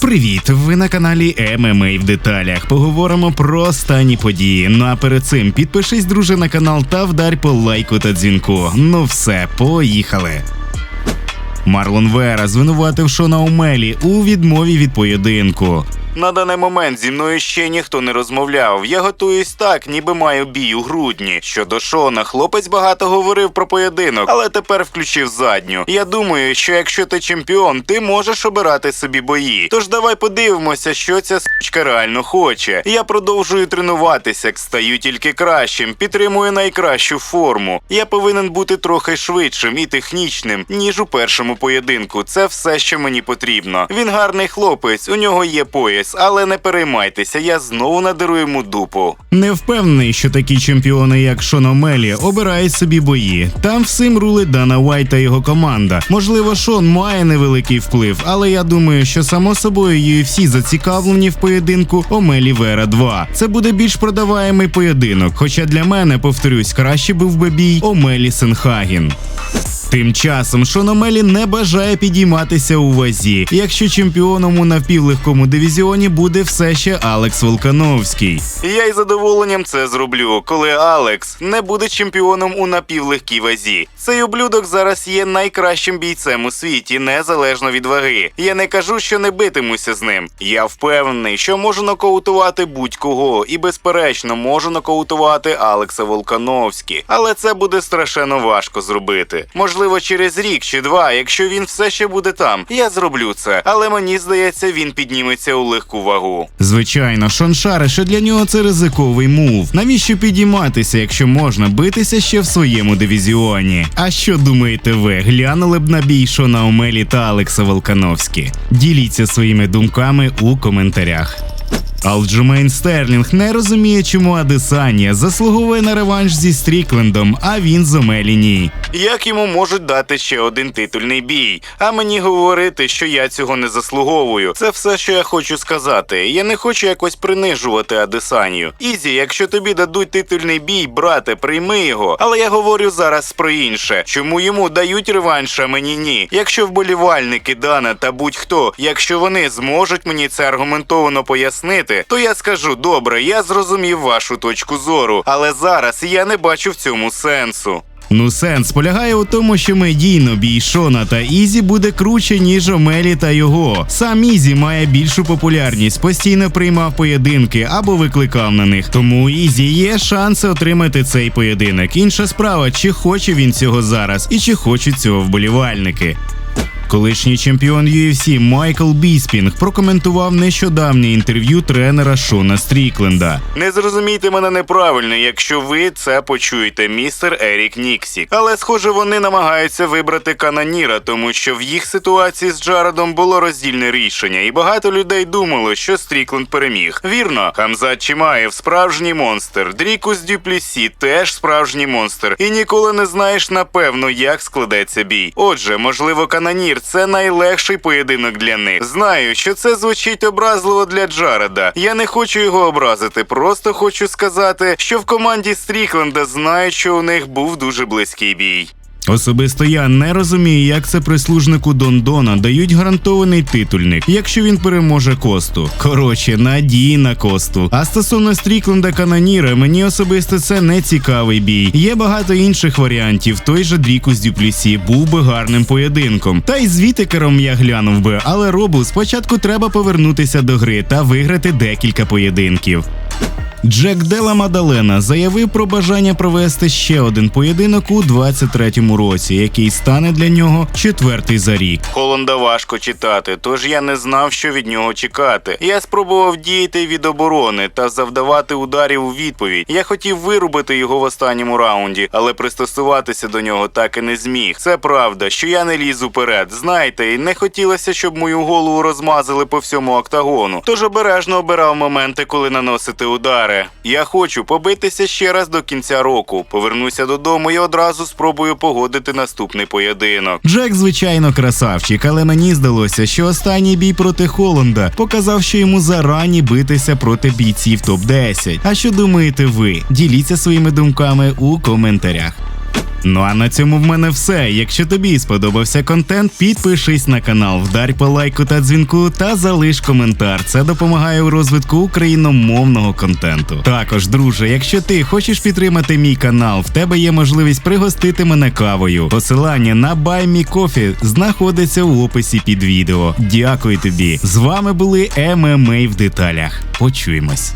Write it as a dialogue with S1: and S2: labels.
S1: Привіт! Ви на каналі ММА в деталях. Поговоримо про останні події. Ну а перед цим підпишись, друже, на канал та вдарь по лайку та дзвінку. Ну все, поїхали. Марлон Вера звинуватив Шона Умелі у відмові від поєдинку. На даний момент зі мною ще ніхто не розмовляв. Я готуюсь так, ніби маю бій у грудні. Щодо Шона, хлопець багато говорив про поєдинок, але тепер включив задню. Я думаю, що якщо ти чемпіон, ти можеш обирати собі бої. Тож давай подивимося, що ця сучка реально хоче. Я продовжую тренуватися, стаю тільки кращим, підтримую найкращу форму. Я повинен бути трохи швидшим і технічним, ніж у першому поєдинку. Це все, що мені потрібно. Він гарний хлопець, у нього є пояс, але не переймайтеся, я знову надеру йому дупу. Не впевнений, що такі чемпіони, як Шон Омелі, обирають собі бої. Там всім рулить Дана Уайт та його команда. Можливо, Шон має невеликий вплив, але я думаю, що само собою UFC зацікавлені в поєдинку Омелі Вера 2. Це буде більш продаваємий поєдинок. Хоча для мене, повторюсь, краще був би бій Омелі Сенхаген. Тим часом Шон Омелі не бажає підійматися у вазі, якщо чемпіоном у навпівлегкому дивізіоні буде все ще Алекс Волкановський. Я із задоволенням це зроблю, коли Алекс не буде чемпіоном у напівлегкій вазі. Цей ублюдок зараз є найкращим бійцем у світі, незалежно від ваги. Я не кажу, що не битимуся з ним. Я впевнений, що можу нокаутувати будь-кого, і безперечно можу нокаутувати Алекса Волкановський. Але це буде страшенно важко зробити. Можливо, через рік чи два, якщо він все ще буде там, я зроблю це. Але мені здається, він підніметься у легку вагу. Звичайно, Шон Шарише для нього це ризиковий мув. Навіщо підійматися, якщо можна битися ще в своєму дивізіоні? А що думаєте ви? Глянули б на бій Шона Омелі та Алекса Волкановські? Діліться своїми думками у коментарях. Алджумейн Стерлінг не розуміє, чому Адесанія заслуговує на реванш зі Стріклендом, а він з Омелі ні. Як йому можуть дати ще один титульний бій? А мені говорити, що я цього не заслуговую. Це все, що я хочу сказати. Я не хочу якось принижувати Адесанію. Ізі, якщо тобі дадуть титульний бій, брате, прийми його. Але я говорю зараз про інше. Чому йому дають реванш, а мені ні? Якщо вболівальники Дана та будь-хто, якщо вони зможуть мені це аргументовано пояснити то я скажу добре, я зрозумів вашу точку зору, але зараз я не бачу в цьому сенсу. Ну, сенс полягає у тому, що медійно бій Шона та Ізі буде круче, ніж Омелі та його. Сам Ізі має більшу популярність, постійно приймав поєдинки або викликав на них. Тому у Ізі є шанси отримати цей поєдинок. Інша справа, чи хоче він цього зараз, і чи хочуть цього вболівальники. Колишній чемпіон UFC Майкл Біспінг прокоментував нещодавнє інтерв'ю тренера Шона Стрікленда. Не зрозумійте мене неправильно, якщо ви це почуєте, містер Ерік Ніксік. Але, схоже, вони намагаються вибрати каноніра, тому що в їх ситуації з Джаредом було роздільне рішення, і багато людей думало, що Стрікленд переміг. Вірно, Хамзат Чимаєв справжній монстр, Дрікус Дюплісі теж справжній монстр, і ніколи не знаєш напевно, як складеться бій. Отже, можливо, канонір це найлегший поєдинок для них. Знаю, що це звучить образливо для Джареда. Я не хочу його образити, просто хочу сказати, що в команді Стрікленда знають, що у них був дуже близький бій. Особисто я не розумію, як це прислужнику Дондона дають гарантований титульник, якщо він переможе косту. Коротше, надії на косту. А стосовно Стрікленда Каноніра, мені особисто це не цікавий бій. Є багато інших варіантів. Той же Дрікус Дюплісі був би гарним поєдинком. Та й з Вітекером я глянув би, але робу спочатку треба повернутися до гри та виграти декілька поєдинків. Джек Дела Мадалена заявив про бажання провести ще один поєдинок у 23-му році, який стане для нього четвертий за рік. Холланда важко читати, тож я не знав, що від нього чекати. Я спробував діяти від оборони та завдавати ударів у відповідь. Я хотів вирубити його в останньому раунді, але пристосуватися до нього так і не зміг. Це правда, що я не ліз уперед. Знаєте, і не хотілося, щоб мою голову розмазали по всьому октагону. Тож обережно обирав моменти, коли наносити удари. Я хочу побитися ще раз до кінця року. Повернуся додому і одразу спробую погодити наступний поєдинок. Джек, звичайно, красавчик, але мені здалося, що останній бій проти Холланда показав, що йому зарані битися проти бійців топ 10 А що думаєте ви? Діліться своїми думками у коментарях. Ну а на цьому в мене все. Якщо тобі сподобався контент, підпишись на канал, вдарь по лайку та дзвінку та залиш коментар. Це допомагає у розвитку україномовного контенту. Також, друже, якщо ти хочеш підтримати мій канал, в тебе є можливість пригостити мене кавою. Посилання на Buy Me Coffee знаходиться у описі під відео. Дякую тобі. З вами були ММА в деталях. Почуємось.